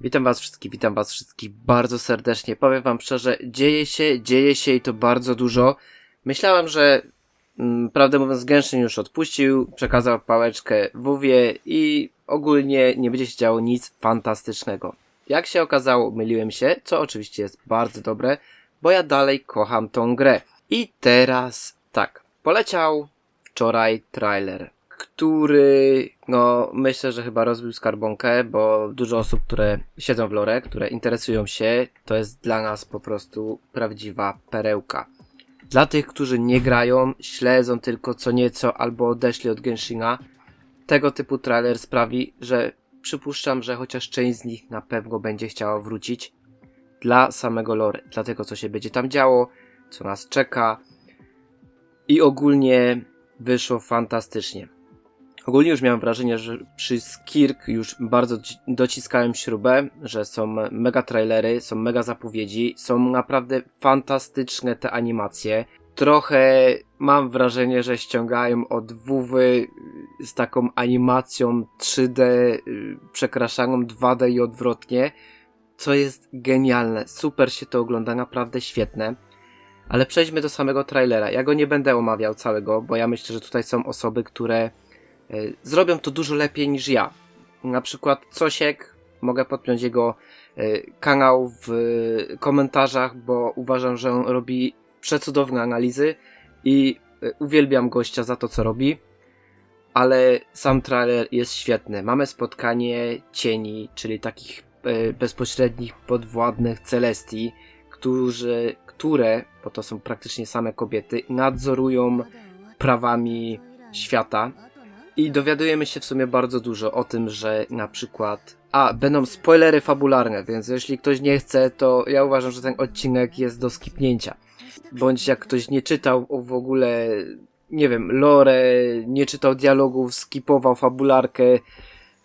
Witam was wszystkich, witam was wszystkich bardzo serdecznie. Powiem wam szczerze, dzieje się, dzieje się i to bardzo dużo. Myślałem, że mm, prawdę mówiąc Genshin już odpuścił, przekazał pałeczkę WoWie i ogólnie nie będzie się działo nic fantastycznego. Jak się okazało, myliłem się, co oczywiście jest bardzo dobre, bo ja dalej kocham tą grę. I teraz tak, poleciał wczoraj trailer, który, no, myślę, że chyba rozbił skarbonkę, bo dużo osób, które siedzą w lore, które interesują się, to jest dla nas po prostu prawdziwa perełka. Dla tych, którzy nie grają, śledzą tylko co nieco albo odeszli od Genshina, tego typu trailer sprawi, że przypuszczam, że chociaż część z nich na pewno będzie chciała wrócić dla samego lore, dla tego, co się będzie tam działo, co nas czeka i ogólnie wyszło fantastycznie. Ogólnie już miałem wrażenie, że przy Skirk już bardzo ci- dociskałem śrubę, że są mega trailery, są mega zapowiedzi, są naprawdę fantastyczne te animacje. Trochę mam wrażenie, że ściągają od WW z taką animacją 3D y, przekraszaną 2D i odwrotnie, co jest genialne. Super się to ogląda, naprawdę świetne. Ale przejdźmy do samego trailera. Ja go nie będę omawiał całego, bo ja myślę, że tutaj są osoby, które zrobią to dużo lepiej niż ja. Na przykład Cosiek, mogę podpiąć jego y, kanał w y, komentarzach, bo uważam, że on robi przecudowne analizy i uwielbiam gościa za to, co robi. Ale sam trailer jest świetny. Mamy spotkanie cieni, czyli takich bezpośrednich podwładnych Celestii, którzy, które, bo to są praktycznie same kobiety, nadzorują prawami świata. I dowiadujemy się w sumie bardzo dużo o tym, że na przykład. A, będą spoilery fabularne, więc jeśli ktoś nie chce, to ja uważam, że ten odcinek jest do skipnięcia. Bądź jak ktoś nie czytał w ogóle, nie wiem, lore, nie czytał dialogów, skipował fabularkę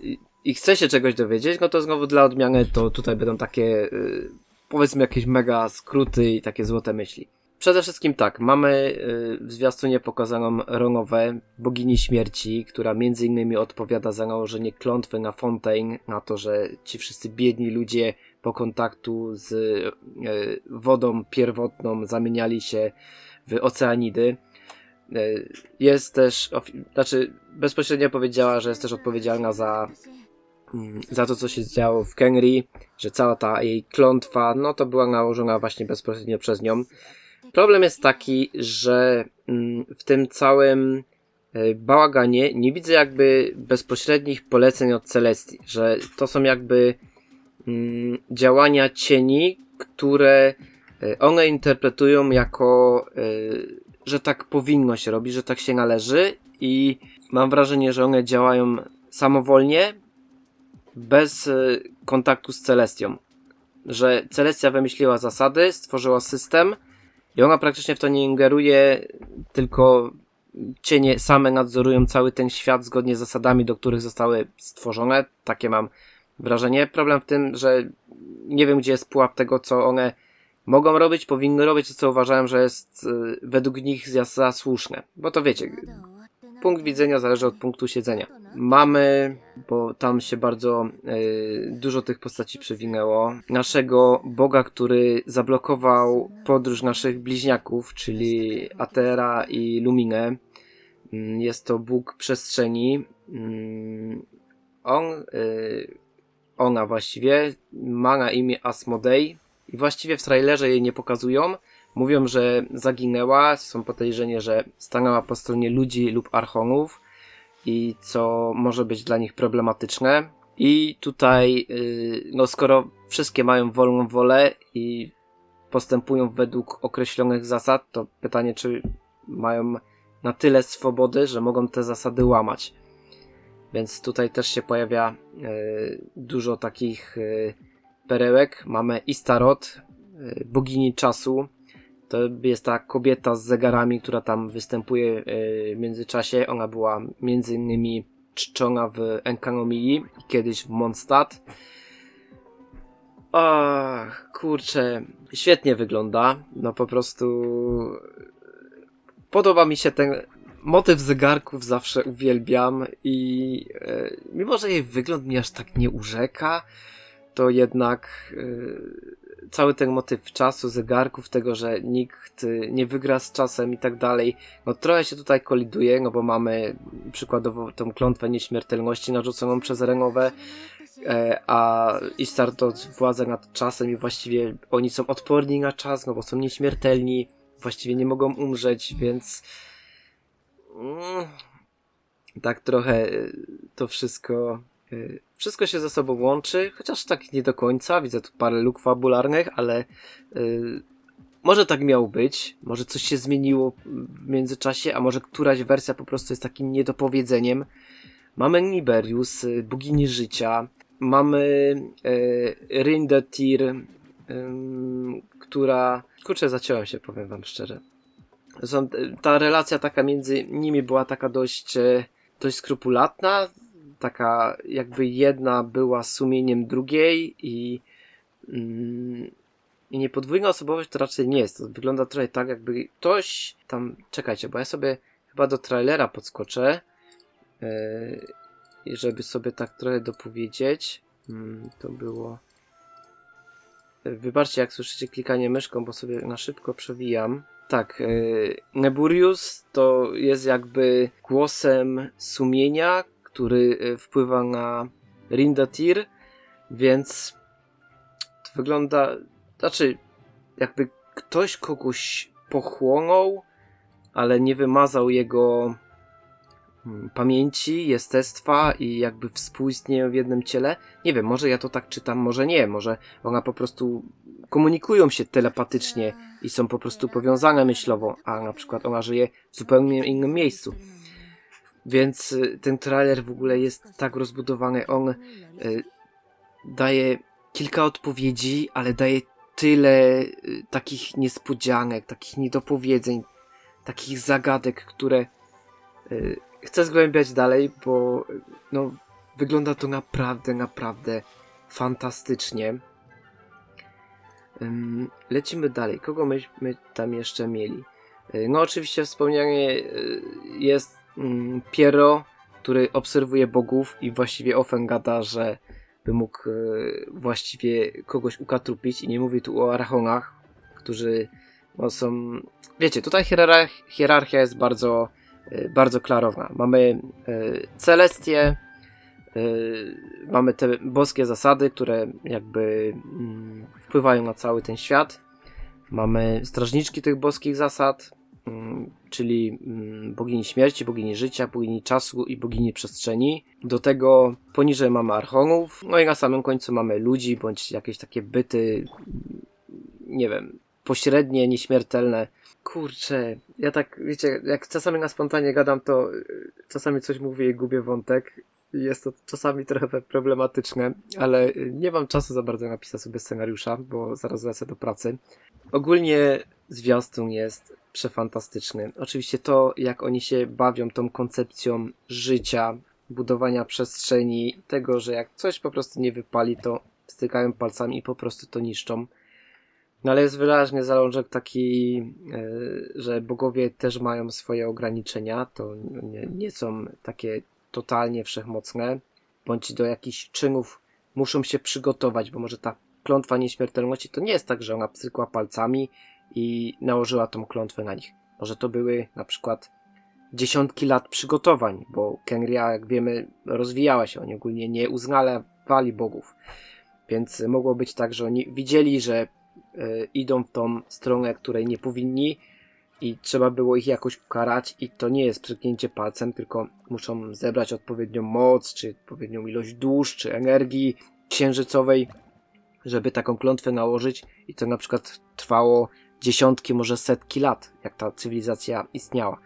i, i chce się czegoś dowiedzieć, no to znowu dla odmiany to tutaj będą takie, y, powiedzmy, jakieś mega skróty i takie złote myśli. Przede wszystkim tak, mamy y, w zwiastunie pokazaną Ronowę, bogini śmierci, która między innymi odpowiada za nałożenie klątwy na Fontaine, na to, że ci wszyscy biedni ludzie po kontaktu z y, wodą pierwotną zamieniali się w oceanidy. Y, Jest też, znaczy bezpośrednio powiedziała, że jest też odpowiedzialna za mm, za to, co się działo w Kenry, że cała ta jej klątwa, no to była nałożona właśnie bezpośrednio przez nią. Problem jest taki, że mm, w tym całym e, bałaganie nie widzę jakby bezpośrednich poleceń od Celestii, że to są jakby mm, działania cieni, które e, one interpretują jako, e, że tak powinno się robić, że tak się należy i mam wrażenie, że one działają samowolnie, bez kontaktu z Celestią. Że Celestia wymyśliła zasady, stworzyła system i ona praktycznie w to nie ingeruje, tylko cienie same nadzorują cały ten świat zgodnie z zasadami, do których zostały stworzone. Takie mam wrażenie. Problem w tym, że nie wiem, gdzie jest pułap tego, co one mogą robić, powinny robić, co uważałem, że jest e, według nich za, za słuszne. Bo to wiecie, punkt widzenia zależy od punktu siedzenia. Mamy, bo tam się bardzo y, dużo tych postaci przewinęło, naszego Boga, który zablokował podróż naszych bliźniaków, czyli Atera i Luminę. Mm, Jest to Bóg przestrzeni. Mm, On, y, ona właściwie, ma na imię Asmodei i właściwie w trailerze jej nie pokazują, Mówią, że zaginęła, są podejrzenie, że stanęła po stronie ludzi lub archonów i co może być dla nich problematyczne. I tutaj, yy, no skoro wszystkie mają wolną wolę i postępują według określonych zasad, to pytanie, czy mają na tyle swobody, że mogą te zasady łamać. Więc tutaj też się pojawia yy, dużo takich yy, perełek. Mamy Istarot, bogini czasu, to jest ta kobieta z zegarami, która tam występuje e, w międzyczasie. Ona była między innymi czczona w Enkanomii i kiedyś w Mondstadt. Ach, kurczę, świetnie wygląda. No po prostu podoba mi się ten motyw zegarków, zawsze uwielbiam i e, mimo, że jej wygląd mnie aż tak nie urzeka, to jednak cały ten motyw czasu, zegarków, tego, że nikt y, nie wygra z czasem i tak dalej, no trochę się tutaj koliduje, no bo mamy przykładowo tą klątwę nieśmiertelności narzuconą przez Renowę, e, a Ishtar to władza nad czasem i właściwie oni są odporni na czas, no bo są nieśmiertelni, właściwie nie mogą umrzeć, więc mm, tak trochę y, to wszystko wszystko się ze sobą łączy, chociaż tak nie do końca, widzę tu parę luk fabularnych, ale y, może tak miało być, może coś się zmieniło w międzyczasie, a może któraś wersja po prostu jest takim niedopowiedzeniem. Mamy Niberius, y, bogini życia, mamy y, Rindetir, która... Kurczę, zaciąłem się, powiem wam szczerze. Ta relacja taka między nimi była taka dość, dość skrupulatna, taka jakby jedna była sumieniem drugiej i, mm, i niepodwójna osobowość to raczej nie jest. To wygląda trochę tak, jakby ktoś tam. Czekajcie, bo ja sobie chyba do trailera podskoczę, yy, żeby sobie tak trochę dopowiedzieć. Mm, to było. Wybaczcie, jak słyszycie klikanie myszką, bo sobie na szybko przewijam. Tak, yy, Neburius to jest jakby głosem sumienia, który y, wpływa na Rindatir, więc to wygląda, znaczy jakby ktoś kogoś pochłonął, ale nie wymazał jego mm, pamięci, jestestwa i jakby współistnieją w jednym ciele. Nie wiem, może ja to tak czytam, może nie, może ona po prostu komunikują się telepatycznie i są po prostu powiązane myślowo, a na przykład ona żyje w zupełnie innym miejscu. Więc y, ten trailer w ogóle jest tak rozbudowany. On y, daje kilka odpowiedzi, ale daje tyle y, takich niespodzianek, takich niedopowiedzeń, takich zagadek, które chcę zgłębiać dalej, bo no, wygląda to naprawdę, naprawdę fantastycznie. Lecimy dalej. Kogo myśmy tam jeszcze mieli? No, oczywiście wspomnianie jest Piero, który obserwuje bogów i właściwie Ofen gada, że by mógł e, właściwie kogoś ukatrupić i nie mówi tu o archonach, którzy no, są... Wiecie, tutaj hierarch hierarchia jest bardzo, e, bardzo klarowna. Mamy e, Celestię, mamy te boskie zasady, które jakby mm, wpływają na cały ten świat. Mamy strażniczki tych boskich zasad, mm, czyli mm, bogini śmierci, bogini życia, bogini czasu i bogini przestrzeni. Do tego poniżej mamy archonów, no i na samym końcu mamy ludzi, bądź jakieś takie byty, mm, nie wiem, pośrednie, nieśmiertelne. Kurczę, ja tak, wiecie, jak czasami na spontanie gadam, to y, czasami coś mówię i gubię wątek. Jest to czasami trochę problematyczne, ale y, nie mam czasu za bardzo napisać sobie scenariusza, bo zaraz lecę do pracy. Ogólnie zwiastun jest przefantastyczny. Oczywiście to, jak oni się bawią tą koncepcją życia, budowania przestrzeni, tego, że jak coś po prostu nie wypali, to stykają palcami i po prostu to niszczą. No ale jest wyraźnie zalążek taki, e, że bogowie też mają swoje ograniczenia, to nie, nie są takie totalnie wszechmocne, bądź do jakichś czynów muszą się przygotować, bo może ta klątwa nieśmiertelności to nie jest tak, że ona pstrykła palcami i nałożyła tą klątwę na nich. Może to były na przykład dziesiątki lat przygotowań, bo Kenria, jak wiemy, rozwijała się. Oni ogólnie nie uznawali bogów. Więc mogło być tak, że oni widzieli, że e, idą w tą stronę, której nie powinni i trzeba było ich jakoś ukarać i to nie jest przyknięcie palcem, tylko muszą zebrać odpowiednią moc, czy odpowiednią ilość dusz, czy energii księżycowej, żeby taką klątwę nałożyć i to na przykład trwało dziesiątki, może setki lat, jak ta cywilizacja istniała.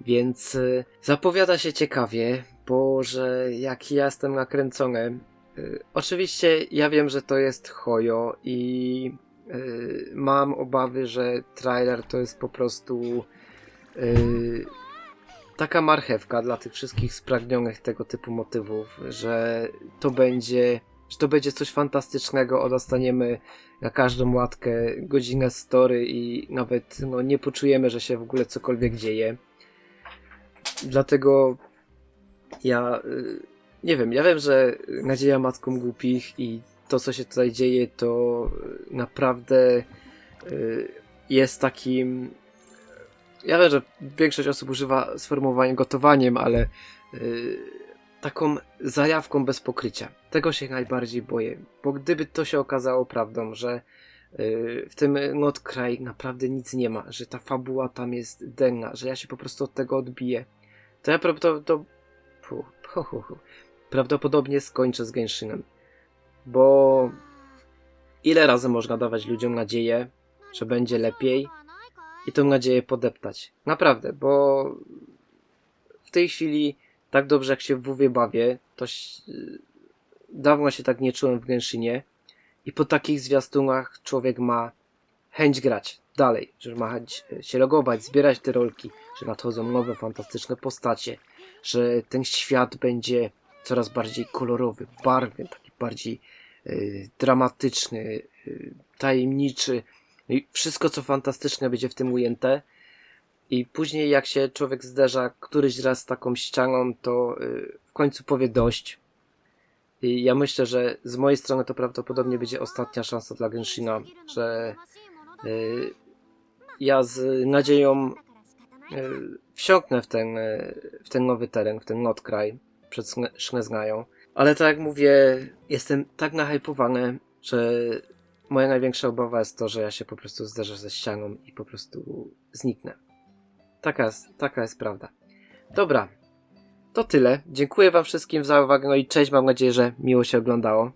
Więc y, zapowiada się ciekawie, bo że jak ja jestem nakręcony. Y, oczywiście ja wiem, że to jest Hojo i y, mam obawy, że trailer to jest po prostu taka marchewka dla tych wszystkich spragnionych tego typu motywów, że to będzie że to będzie coś fantastycznego, dostaniemy na każdą łatkę godzinę story i nawet no, nie poczujemy, że się w ogóle cokolwiek dzieje. Dlatego ja y, nie wiem, ja wiem, że nadzieja matką głupich i to, co się tutaj dzieje, to naprawdę y, jest takim. Ja wiem, że większość osób używa sformułowania gotowaniem, ale y, taką zajawką bez pokrycia. Tego się najbardziej boję, bo gdyby to się okazało prawdą, że y, w tym Notkraj naprawdę nic nie ma, że ta fabuła tam jest denna, że ja się po prostu od tego odbiję, to ja pra- to, to, pu, pu, pu, pu, prawdopodobnie skończę z Genshin'em. Bo ile razy można dawać ludziom nadzieję, że będzie lepiej i tą nadzieję podeptać. Naprawdę, bo w tej chwili tak dobrze jak się w WoWie bawię, to dawno się tak nie czułem w Genshinie i po takich zwiastunach człowiek ma chęć grać dalej, że ma chęć e, się logować, zbierać te rolki, że nadchodzą nowe, fantastyczne postacie, że ten świat będzie coraz bardziej kolorowy, barwny, taki bardziej y, dramatyczny, y, tajemniczy. I wszystko, co fantastyczne, będzie w tym ujęte. I później, jak się człowiek zderza któryś raz z taką ścianą, to y, w końcu powie dość. I ja myślę, że z mojej strony to prawdopodobnie będzie ostatnia szansa dla Genshina, że y, ja z nadzieją y, wsiąknę w ten, w ten nowy teren, w ten Notkraj przed Szne- Szneznają. Ale tak jak mówię, jestem tak nahypowany, że moja największa obawa jest to, że ja się po prostu zderzę ze ścianą i po prostu zniknę. Taka jest, taka jest prawda. Dobra, to tyle. Dziękuję Wam wszystkim za uwagę no i cześć. Mam nadzieję, że miło się oglądało.